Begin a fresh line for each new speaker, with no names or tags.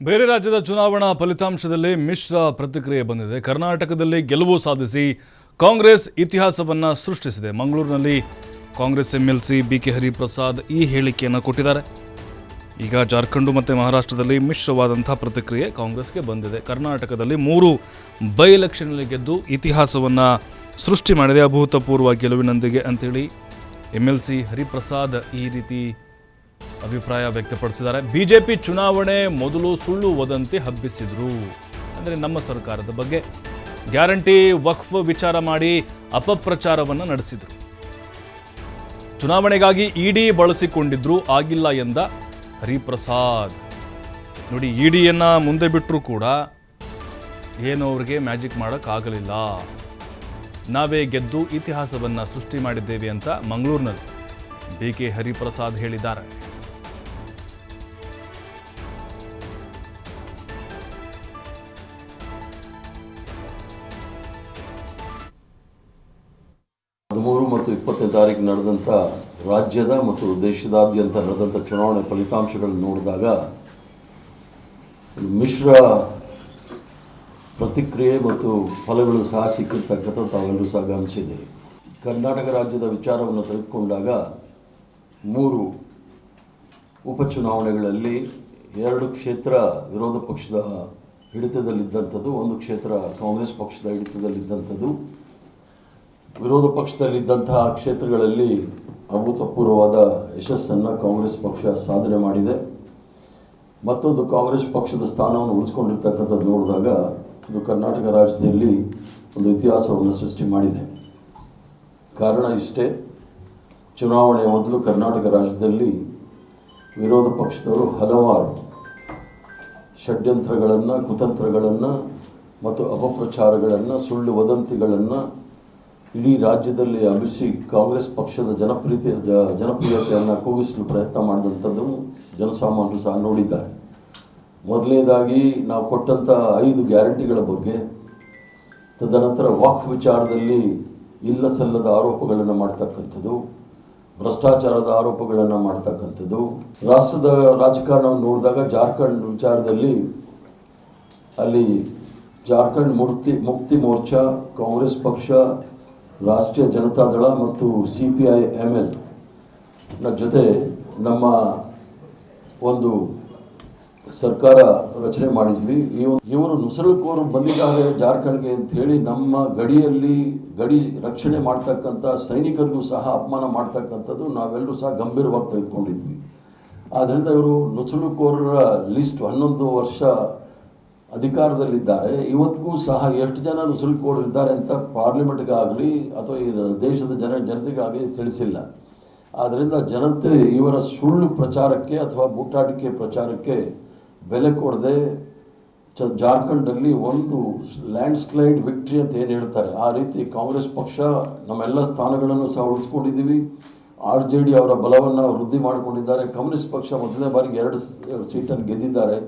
ಬೇರೆ ರಾಜ್ಯದ ಚುನಾವಣಾ ಫಲಿತಾಂಶದಲ್ಲಿ ಮಿಶ್ರ ಪ್ರತಿಕ್ರಿಯೆ ಬಂದಿದೆ. ಕರ್ನಾಟಕದಲ್ಲಿ ಗೆಲುವು ಸಾಧಿಸಿ ಕಾಂಗ್ರೆಸ್ ಇತಿಹಾಸವನ್ನು ಸೃಷ್ಟಿಸಿದೆ. ಮಂಗಳೂರಿನಲ್ಲಿ Congress MLC B K Hariprasad ಈ ಹೇಳಿಕೆಯನ್ನು ಕೊಟ್ಟಿದ್ದಾರೆ. ಈಗ ಜಾರ್ಖಂಡ್ ಮತ್ತು ಮಹಾರಾಷ್ಟ್ರದಲ್ಲಿ ಮಿಶ್ರವಾದಂಥ ಪ್ರತಿಕ್ರಿಯೆ ಕಾಂಗ್ರೆಸ್ಗೆ ಬಂದಿದೆ. ಕರ್ನಾಟಕದಲ್ಲಿ ಮೂರು ಬೈ ಎಲೆಕ್ಷನ್ನಲ್ಲಿ ಗೆದ್ದು ಇತಿಹಾಸವನ್ನು ಸೃಷ್ಟಿ ಮಾಡಿದೆ. ಅಭೂತಪೂರ್ವ ಗೆಲುವಿನೊಂದಿಗೆ ಅಂತೇಳಿ ಎಂ ಎಲ್ ಸಿ ಹರಿಪ್ರಸಾದ್ ಈ ರೀತಿ ಅಭಿಪ್ರಾಯ ವ್ಯಕ್ತಪಡಿಸಿದ್ದಾರೆ. ಬಿಜೆಪಿ ಚುನಾವಣೆ ಮೊದಲು ಸುಳ್ಳು ವದಂತಿ ಹಬ್ಬಿಸಿದ್ರು. ಅಂದರೆ ನಮ್ಮ ಸರ್ಕಾರದ ಬಗ್ಗೆ ಗ್ಯಾರಂಟಿ ವಕ್ಫ್ ವಿಚಾರ ಮಾಡಿ ಅಪಪ್ರಚಾರವನ್ನು ನಡೆಸಿದರು. ಚುನಾವಣೆಗಾಗಿ ಇಡಿ ಬಳಸಿಕೊಂಡಿದ್ರು, ಆಗಿಲ್ಲ ಎಂದ ಹರಿಪ್ರಸಾದ್. ನೋಡಿ, ಇಡಿಯನ್ನು ಮುಂದೆ ಬಿಟ್ಟರೂ ಕೂಡ ಏನು ಅವ್ರಿಗೆ ಮ್ಯಾಜಿಕ್ ಮಾಡೋಕ್ಕಾಗಲಿಲ್ಲ ನಾವೇ ಗೆದ್ದು ಇತಿಹಾಸವನ್ನು ಸೃಷ್ಟಿ ಮಾಡಿದ್ದೇವೆ ಅಂತ ಮಂಗಳೂರಿನಲ್ಲಿ ಬಿ ಕೆ ಹರಿಪ್ರಸಾದ್ ಹೇಳಿದ್ದಾರೆ.
ಹದಿಮೂರು ಮತ್ತು ಇಪ್ಪತ್ತನೇ ತಾರೀಕು ನಡೆದಂಥ ರಾಜ್ಯದ ಮತ್ತು ದೇಶದಾದ್ಯಂತ ನಡೆದಂಥ ಚುನಾವಣೆ ಫಲಿತಾಂಶಗಳನ್ನು ನೋಡಿದಾಗ ಮಿಶ್ರ ಪ್ರತಿಕ್ರಿಯೆ ಮತ್ತು ಫಲಗಳು ಸಹ ಸಿಕ್ಕಿರ್ತಕ್ಕಂಥ ತಾವೆಲ್ಲರೂ ಸಹ ಗಮನಿಸಿದ್ದೀರಿ. ಕರ್ನಾಟಕ ರಾಜ್ಯದ ವಿಚಾರವನ್ನು ತೆಗೆದುಕೊಂಡಾಗ ಮೂರು ಉಪಚುನಾವಣೆಗಳಲ್ಲಿ ಎರಡು ಕ್ಷೇತ್ರ ವಿರೋಧ ಪಕ್ಷದ ಹಿಡಿತದಲ್ಲಿದ್ದಂಥದ್ದು, ಒಂದು ಕ್ಷೇತ್ರ ಕಾಂಗ್ರೆಸ್ ಪಕ್ಷದ ಹಿಡಿತದಲ್ಲಿದ್ದಂಥದ್ದು. ವಿರೋಧ ಪಕ್ಷದಲ್ಲಿದ್ದಂತಹ ಕ್ಷೇತ್ರಗಳಲ್ಲಿ ಅಭೂತಪೂರ್ವವಾದ ಯಶಸ್ಸನ್ನು ಕಾಂಗ್ರೆಸ್ ಪಕ್ಷ ಸಾಧನೆ ಮಾಡಿದೆ. ಮತ್ತೊಂದು ಕಾಂಗ್ರೆಸ್ ಪಕ್ಷದ ಸ್ಥಾನವನ್ನು ಉಳಿಸ್ಕೊಂಡಿರ್ತಕ್ಕಂಥದ್ದು ನೋಡಿದಾಗ ಇದು ಕರ್ನಾಟಕ ರಾಜ್ಯದಲ್ಲಿ ಒಂದು ಇತಿಹಾಸವನ್ನು ಸೃಷ್ಟಿ ಮಾಡಿದೆ. ಕಾರಣ ಇಷ್ಟೇ, ಚುನಾವಣೆಯ ಮೊದಲು ಕರ್ನಾಟಕ ರಾಜ್ಯದಲ್ಲಿ ವಿರೋಧ ಪಕ್ಷದವರು ಹಲವಾರು ಷಡ್ಯಂತ್ರಗಳನ್ನು, ಕುತಂತ್ರಗಳನ್ನು ಮತ್ತು ಅಪಪ್ರಚಾರಗಳನ್ನು, ಸುಳ್ಳು ವದಂತಿಗಳನ್ನು ಇಡೀ ರಾಜ್ಯದಲ್ಲಿ ಅಭಿಸಿ ಕಾಂಗ್ರೆಸ್ ಪಕ್ಷದ ಜನಪ್ರಿಯತೆ ಜನಪ್ರಿಯತೆಯನ್ನು ಕೂಗಿಸಲು ಪ್ರಯತ್ನ ಮಾಡಿದಂಥದ್ದು ಜನಸಾಮಾನ್ಯರು ಸಹ ನೋಡಿದ್ದಾರೆ. ಮೊದಲನೇದಾಗಿ ನಾವು ಕೊಟ್ಟಂಥ ಐದು ಗ್ಯಾರಂಟಿಗಳ ಬಗ್ಗೆ, ತದನಂತರ ವಾಕ್ ವಿಚಾರದಲ್ಲಿ ಇಲ್ಲ ಸಲ್ಲದ ಆರೋಪಗಳನ್ನು ಮಾಡ್ತಕ್ಕಂಥದ್ದು, ಭ್ರಷ್ಟಾಚಾರದ ಆರೋಪಗಳನ್ನು ಮಾಡ್ತಕ್ಕಂಥದ್ದು. ರಾಷ್ಟ್ರದ ರಾಜಕಾರಣವನ್ನು ನೋಡಿದಾಗ ಜಾರ್ಖಂಡ್ ವಿಚಾರದಲ್ಲಿ ಅಲ್ಲಿ ಜಾರ್ಖಂಡ್ ಮುಕ್ತಿ ಮುಕ್ತಿ ಮೋರ್ಚಾ, ಕಾಂಗ್ರೆಸ್ ಪಕ್ಷ ರಾಷ್ಟ್ರೀಯ ಜನತಾ ದಳ ಮತ್ತು ಸಿ ಪಿ ಐ ಎಂ ಎಲ್ನ ಜೊತೆ ನಮ್ಮ ಒಂದು ಸರ್ಕಾರ ರಚನೆ ಮಾಡಿದ್ವಿ. ಇವ, ಇವರು ನುಸುಳುಕೋರು ಬಂದಿದ್ದಾರೆ ಜಾರ್ಖಂಡ್ಗೆ ಹೇಳಿ ನಮ್ಮ ಗಡಿಯಲ್ಲಿ ಗಡಿ ರಕ್ಷಣೆ ಮಾಡ್ತಕ್ಕಂಥ ಸೈನಿಕರಿಗೂ ಸಹ ಅಪಮಾನ ಮಾಡ್ತಕ್ಕಂಥದ್ದು ನಾವೆಲ್ಲರೂ ಸಹ ಗಂಭೀರವಾಗಿ ತೆಗೆದುಕೊಂಡಿದ್ವಿ. ಆದ್ದರಿಂದ ಇವರು ನುಸುಳುಕೋರರ ಲಿಸ್ಟ್ ಹನ್ನೊಂದು ವರ್ಷ ಅಧಿಕಾರದಲ್ಲಿದ್ದಾರೆ. ಇವತ್ತಿಗೂ ಸಹ ಎಷ್ಟು ಜನ ನುಸುಳುಕೋರರು ಇದ್ದಾರೆ ಅಂತ ಪಾರ್ಲಿಮೆಂಟ್ಗಾಗಲಿ ಅಥವಾ ಈ ದೇಶದ ಜನ ಜನತೆಗಾಗಲಿ ತಿಳಿಸಿಲ್ಲ. ಆದ್ದರಿಂದ ಜನತೆ ಇವರ ಸುಳ್ಳು ಪ್ರಚಾರಕ್ಕೆ ಅಥವಾ ಬೂಟಾಟಿಕೆ ಪ್ರಚಾರಕ್ಕೆ ಬೆಲೆ ಕೊಡದೆ ಚ ಜಾರ್ಖಂಡಲ್ಲಿ ಒಂದು ಲ್ಯಾಂಡ್ ಸ್ಲೈಡ್ ವಿಕ್ಟ್ರಿ ಅಂತ ಏನು ಹೇಳ್ತಾರೆ. ಆ ರೀತಿ ಕಾಂಗ್ರೆಸ್ ಪಕ್ಷ ನಮ್ಮೆಲ್ಲ ಸ್ಥಾನಗಳನ್ನು ಸಹ ಉಳಿಸ್ಕೊಂಡಿದ್ದೀವಿ. ಆರ್ ಜೆ ಡಿ ಅವರ ಬಲವನ್ನು ವೃದ್ಧಿ ಮಾಡಿಕೊಂಡಿದ್ದಾರೆ. ಕಮ್ಯುನಿಸ್ಟ್ ಪಕ್ಷ ಮೊದಲನೇ ಬಾರಿಗೆ ಎರಡು ಸೀಟನ್ನು ಗೆದ್ದಿದ್ದಾರೆ.